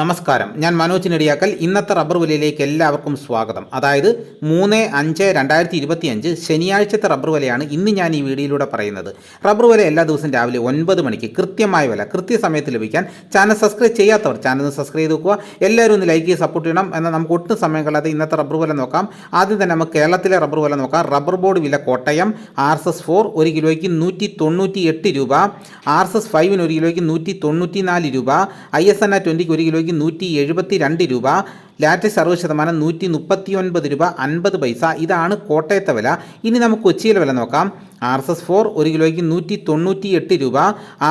നമസ്കാരം. ഞാൻ മനോജ് നെടിയാക്കൽ. ഇന്നത്തെ റബ്ബർ വിലയിലേക്ക് എല്ലാവർക്കും സ്വാഗതം. അതായത് മൂന്ന് അഞ്ച് രണ്ടായിരത്തി ഇരുപത്തി അഞ്ച് ശനിയാഴ്ചത്തെ റബ്ബർ വിലയാണ് ഇന്ന് ഞാൻ ഈ വീഡിയോയിലൂടെ പറയുന്നത്. റബ്ബർ വില എല്ലാ ദിവസവും രാവിലെ ഒൻപത് മണിക്ക് കൃത്യമായ വില കൃത്യസമയത്ത് ലഭിക്കാൻ ചാനൽ സബ്സ്ക്രൈബ് ചെയ്യാത്തവർ ചാനൽ സബ്സ്ക്രൈബ് ചെയ്ത് വെക്കുക. എല്ലാവരും ഒന്ന് ലൈക്ക് ചെയ്ത് സപ്പോർട്ട് ചെയ്യണം. എന്നാൽ നമുക്ക് ഒട്ടും സമയം കളയാതെ ഇന്നത്തെ റബ്ബർ വില നോക്കാം. ആദ്യം തന്നെ നമുക്ക് കേരളത്തിലെ റബ്ബർ വില നോക്കാം. റബ്ബർ ബോർഡ് വില Kottayam R S S four ഒരു കിലോയ്ക്ക് നൂറ്റി തൊണ്ണൂറ്റി എട്ട് രൂപ. ആർ എസ് എസ് ഫൈവിന് ഒരു കിലോയ്ക്ക് നൂറ്റി തൊണ്ണൂറ്റി നാല് രൂപ. ഐ എസ് എൻ ആ ട്വന്റിക്ക് ഒരു കിലോയ്ക്ക് നൂറ്റി എഴുപത്തി രണ്ട് രൂപ ലാറ്റക്സ് അറുപത് ശതമാനം നൂറ്റി മുപ്പത്തി ഒൻപത് രൂപ അൻപത് പൈസ. ഇതാണ് കോട്ടയത്തെ വില. ഇനി നമുക്ക് കൊച്ചിയിലെ വില നോക്കാം. ആർ എസ് എസ് ഫോർ ഒരു കിലോയ്ക്ക് നൂറ്റി തൊണ്ണൂറ്റി എട്ട് രൂപ.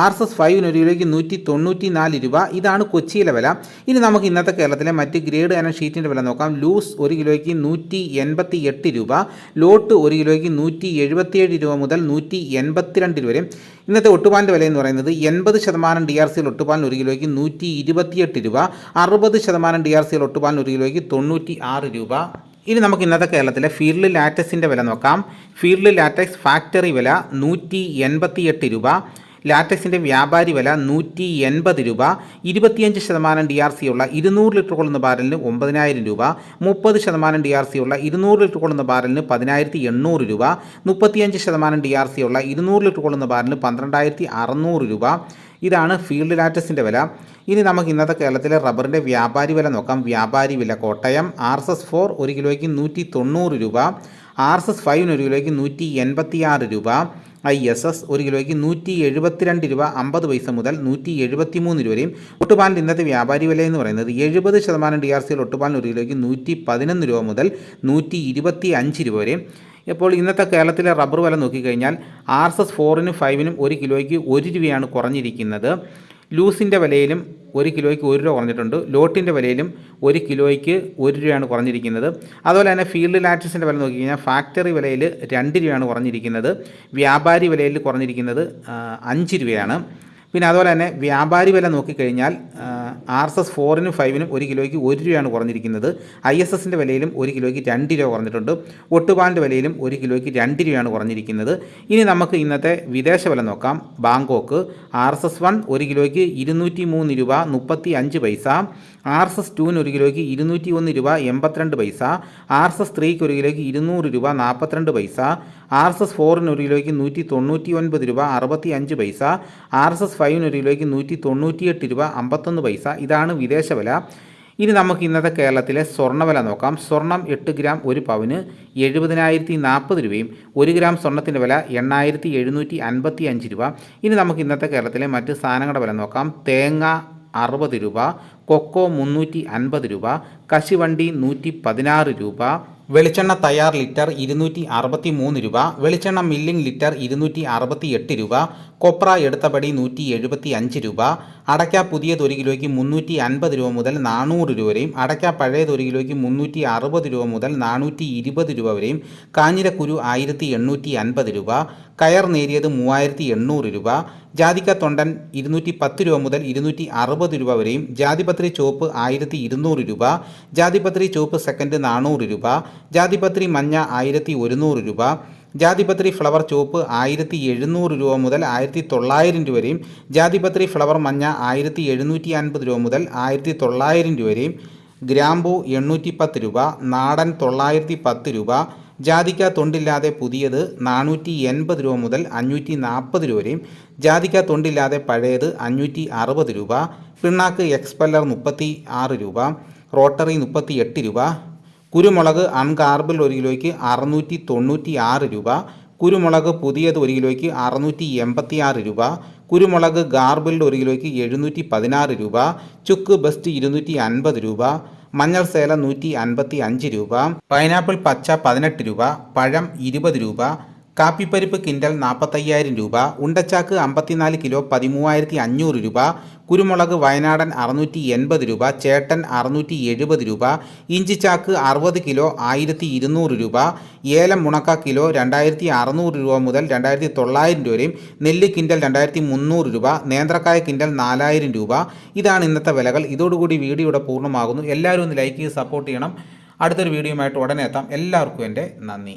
ആർ എസ് എസ് ഫൈവിന് ഒരു കിലോയ്ക്ക് നൂറ്റി തൊണ്ണൂറ്റി നാല് രൂപ. ഇതാണ് കൊച്ചിയിലെ വില. ഇനി നമുക്ക് ഇന്നത്തെ കേരളത്തിലെ മറ്റ് ഗ്രേഡ് ആൻഡ് ഷീറ്റിന്റെ വില നോക്കാം. ലൂസ് ഒരു കിലോയ്ക്ക് നൂറ്റി എൺപത്തി എട്ട് രൂപ. ലോട്ട് ഒരു കിലോയ്ക്ക് നൂറ്റി എഴുപത്തിയേഴ് രൂപ മുതൽ നൂറ്റി എൺപത്തിരണ്ട് രൂപ വരെ. ഇന്നത്തെ ഒട്ടുപാലിന്റെ വില എന്ന് പറയുന്നത് എൺപത് ശതമാനം ഡി ആർ സിയിൽ ഒട്ടുപാലിന് ഒരു കിലോയ്ക്ക് നൂറ്റി ഇരുപത്തിയെട്ട് രൂപ. അറുപത് ശതമാനം ഡി ആർ സിയിൽ ഒട്ടുപാലിന് ഒരു കിലോയ്ക്ക് തൊണ്ണൂറ്റി ആറ് രൂപ. ഇനി നമുക്ക് ഇന്നത്തെ കേരളത്തിലെ ഫീൽഡ് ലാറ്റക്സിന്റെ വില നോക്കാം. ഫീൽഡ് ലാറ്റക്സ് ഫാക്ടറി വില നൂറ്റി എൺപത്തി എട്ട് രൂപ. ലാറ്റക്സിന്റെ വ്യാപാരി വില നൂറ്റി എൺപത് രൂപ. ഇരുപത്തിയഞ്ച് ശതമാനം ഡി ആർ സി ഉള്ള ഇരുന്നൂറ് ലിറ്റർ കൊള്ളുന്ന ബാരലിന് ഒമ്പതിനായിരം രൂപ. മുപ്പത് ശതമാനം ഡി ആർ സി ഉള്ള ഇരുന്നൂറ് ലിറ്റർ കൊള്ളുന്ന ബാരലിന് പതിനായിരത്തി എണ്ണൂറ് രൂപ. മുപ്പത്തിയഞ്ച് ശതമാനം ഡി ആർ സി ഉള്ള ഇരുന്നൂറ് ലിറ്റർ കൊള്ളുന്ന ബാരലിന് പന്ത്രണ്ടായിരത്തി അറുന്നൂറ് രൂപ. ഇതാണ് ഫീൽഡ് ലാറ്റക്സിന്റെ വില. ഇനി നമുക്ക് ഇന്നത്തെ കേരളത്തിലെ റബ്ബറിന്റെ വ്യാപാരി വില നോക്കാം. വ്യാപാരി വില Kottayam R S S four ഒരു കിലോയ്ക്ക് നൂറ്റി തൊണ്ണൂറ് രൂപ. ആർ എസ് എസ് ഫൈവിന് ഒരു കിലോയ്ക്ക് നൂറ്റി എൺപത്തി ആറ് രൂപ. ഐ എസ് എസ് ഒരു കിലോയ്ക്ക് നൂറ്റി എഴുപത്തിരണ്ട് രൂപ അമ്പത് പൈസ മുതൽ നൂറ്റി എഴുപത്തി മൂന്ന് രൂപയും ഒട്ടുപാലിന്റെ ഇന്നത്തെ വ്യാപാരി വില എന്ന് പറയുന്നത് എഴുപത് ശതമാനം ഡി ആർ സിയിൽ ഒട്ടുപാലിന് ഒരു കിലോയ്ക്ക് നൂറ്റി പതിനൊന്ന് രൂപ മുതൽ നൂറ്റി ഇരുപത്തി അഞ്ച് രൂപ വരെയും. ഇപ്പോൾ ഇന്നത്തെ കേരളത്തിലെ റബ്ബർ വില നോക്കിക്കഴിഞ്ഞാൽ ആർ എസ് എസ് ഫോറിനും ഫൈവിനും ഒരു കിലോയ്ക്ക് ഒരു രൂപയാണ് കുറഞ്ഞിരിക്കുന്നത്. ലൂസിന്റെ വിലയിലും ഒരു കിലോയ്ക്ക് ഒരു രൂപ കുറഞ്ഞിട്ടുണ്ട്. ലോട്ടിന്റെ വിലയിലും ഒരു കിലോയ്ക്ക് ഒരു രൂപയാണ് കുറഞ്ഞിരിക്കുന്നത്. അതുപോലെ തന്നെ ഫീൽഡ് ലാറ്റസിന്റെ വില നോക്കി കഴിഞ്ഞാൽ ഫാക്ടറി വിലയിൽ രണ്ട് രൂപയാണ് കുറഞ്ഞിരിക്കുന്നത്. വ്യാപാരി വിലയിൽ കുറഞ്ഞിരിക്കുന്നത് അഞ്ച് രൂപയാണ്. പിന്നെ അതുപോലെ തന്നെ വ്യാപാരി വില നോക്കിക്കഴിഞ്ഞാൽ ആർ എസ് എസ് ഫോറിനും ഫൈവിനും ഒരു കിലോയ്ക്ക് ഒരു രൂപയാണ് കുറഞ്ഞിരിക്കുന്നത്. ഐ എസ് എസിന്റെ വിലയിലും ഒരു കിലോയ്ക്ക് രണ്ട് രൂപ കുറഞ്ഞിട്ടുണ്ട്. ഒട്ടുപാലിന്റെ വിലയിലും ഒരു കിലോയ്ക്ക് രണ്ട് രൂപയാണ് കുറഞ്ഞിരിക്കുന്നത്. ഇനി നമുക്ക് ഇന്നത്തെ വിദേശ വില നോക്കാം. Bangkok R S S one ഒരു കിലോയ്ക്ക് ഇരുന്നൂറ്റി മൂന്ന് രൂപ മുപ്പത്തി അഞ്ച് പൈസ. ആർ എസ് എസ് ടുവിന് ഒരു കിലോയ്ക്ക് ഇരുന്നൂറ്റി ഒന്ന് രൂപ എൺപത്തിരണ്ട് പൈസ. ആർ എസ് എസ് ത്രീക്ക് ഒരു കിലോയ്ക്ക് ഇരുന്നൂറ് രൂപ നാൽപ്പത്തിരണ്ട് പൈസ. ആർ എസ് എസ് ഫോറിന് ഒരു കിലോയ്ക്ക് നൂറ്റി തൊണ്ണൂറ്റി ഒൻപത് രൂപ അറുപത്തി അഞ്ച് പൈസ. ആർ എസ് എസ് ഫൈവിന് ഒരു കിലോയ്ക്ക് നൂറ്റി തൊണ്ണൂറ്റിയെട്ട് രൂപ അമ്പത്തൊന്ന് പൈസ. ഇതാണ് വിദേശ വില. ഇനി നമുക്ക് ഇന്നത്തെ കേരളത്തിലെ സ്വർണവില നോക്കാം. സ്വർണം എട്ട് ഗ്രാം ഒരു പവന് എഴുപതിനായിരത്തി നാൽപ്പത് രൂപയും ഒരു ഗ്രാം സ്വർണത്തിന്റെ വില എണ്ണായിരത്തി എഴുന്നൂറ്റി അൻപത്തി അഞ്ച് രൂപ. ഇനി നമുക്ക് ഇന്നത്തെ കേരളത്തിലെ മറ്റ് സാധനങ്ങളുടെ വില നോക്കാം. തേങ്ങ അറുപത് രൂപ കൊക്കോ മുന്നൂറ്റി അൻപത് രൂപ കശുവണ്ടി നൂറ്റി പതിനാറ് രൂപ വെളിച്ചെണ്ണ തയ്യാർ ലിറ്റർ ഇരുന്നൂറ്റി അറുപത്തി മൂന്ന് രൂപ വെളിച്ചെണ്ണ മില്ലിംഗ് ലിറ്റർ ഇരുന്നൂറ്റി അറുപത്തി എട്ട് രൂപ കൊപ്ര എടുത്തപടി നൂറ്റി എഴുപത്തി അഞ്ച് രൂപ അടയ്ക്ക പുതിയത് ഒരു കിലോയ്ക്ക് മുന്നൂറ്റി അൻപത് രൂപ മുതൽ നാനൂറ് രൂപ വരെയും അടയ്ക്ക പഴയത് ഒരു കിലോയ്ക്ക് മുന്നൂറ്റി അറുപത് രൂപ മുതൽ നാനൂറ്റി ഇരുപത് രൂപ വരെയും കാഞ്ഞിരക്കുരു ആയിരത്തി എണ്ണൂറ്റി അൻപത് രൂപ കയർ നേരിയത് മൂവായിരത്തി എണ്ണൂറ് രൂപ ജാതിക്ക തൊണ്ടൻ ഇരുന്നൂറ്റി പത്ത് രൂപ മുതൽ ഇരുന്നൂറ്റി അറുപത് രൂപ വരെയും ജാതിപത്രി ചുവപ്പ് ആയിരത്തി ഇരുന്നൂറ് രൂപ ജാതിപത്രി ചുവപ്പ് സെക്കൻഡ് നാനൂറ് രൂപ ജാതിപത്രി മഞ്ഞ ആയിരത്തി ഒരുന്നൂറ് രൂപ ജാതിപത്രി ഫ്ലവർ ചുവപ്പ് ആയിരത്തി എഴുന്നൂറ് രൂപ മുതൽ ആയിരത്തി തൊള്ളായിരം രൂപ വരെയും ജാതിപത്രി ഫ്ലവർ മഞ്ഞ ആയിരത്തി എഴുന്നൂറ്റി അൻപത് രൂപ മുതൽ ആയിരത്തി തൊള്ളായിരം രൂപ വരെയും ഗ്രാമ്പു എണ്ണൂറ്റി പത്ത് രൂപ നാടൻ തൊള്ളായിരത്തി പത്ത് രൂപ ജാതിക്ക തൊണ്ടില്ലാതെ പുതിയത് നാനൂറ്റി എൺപത് രൂപ മുതൽ അഞ്ഞൂറ്റി നാൽപ്പത് രൂപ വരെയും ജാതിക്ക തൊണ്ടില്ലാതെ പഴയത് അഞ്ഞൂറ്റി അറുപത് രൂപ പിണ്ണാക്ക് എക്സ്പെല്ലർ മുപ്പത്തി ആറ് രൂപ റോട്ടറി മുപ്പത്തി എട്ട് രൂപ കുരുമുളക് അൺകാർബിൾ ഒരു കിലോയ്ക്ക് അറുന്നൂറ്റി തൊണ്ണൂറ്റി ആറ് രൂപ കുരുമുളക് പുതിയത് ഒരു കിലോയ്ക്ക് അറുന്നൂറ്റി എൺപത്തി ആറ് രൂപ കുരുമുളക് ഗാർബിൾഡ് ഒരു കിലോയ്ക്ക് എഴുന്നൂറ്റി പതിനാറ് രൂപ ചുക്ക് ബെസ്റ്റ് ഇരുന്നൂറ്റി അൻപത് രൂപ മഞ്ഞൾ സേല നൂറ്റി അൻപത്തി അഞ്ച് രൂപ പൈനാപ്പിൾ പച്ച പതിനെട്ട് രൂപ പഴം ഇരുപത് രൂപ കാപ്പിപ്പരിപ്പ് കിൻഡൽ നാൽപ്പത്തയ്യായിരം രൂപ ഉണ്ടച്ചാക്ക് അമ്പത്തിനാല് കിലോ പതിമൂവായിരത്തി അഞ്ഞൂറ് രൂപ കുരുമുളക് വയനാടൻ അറുന്നൂറ്റി എൺപത് രൂപ ചേട്ടൻ അറുന്നൂറ്റി എഴുപത് രൂപ ഇഞ്ചിച്ചാക്ക് അറുപത് കിലോ ആയിരത്തി ഇരുന്നൂറ് രൂപ ഏലം മുണക്ക കിലോ രണ്ടായിരത്തി അറുന്നൂറ് രൂപ മുതൽ രണ്ടായിരത്തി തൊള്ളായിരം രൂപയും നെല്ല് കിൻഡൽ രണ്ടായിരത്തി മുന്നൂറ് രൂപ നേന്ത്രക്കായ കിൻഡൽ നാലായിരം രൂപ. ഇതാണ് ഇന്നത്തെ വിലകൾ. ഇതോടുകൂടി വീഡിയോയുടെ പൂർണമാകുന്നു. എല്ലാവരും ഒന്ന് ലൈക്ക് ചെയ്ത് സപ്പോർട്ട് ചെയ്യണം. അടുത്തൊരു വീഡിയോയുമായിട്ട് ഉടനെ എത്താം. എല്ലാവർക്കും എന്റെ നന്ദി.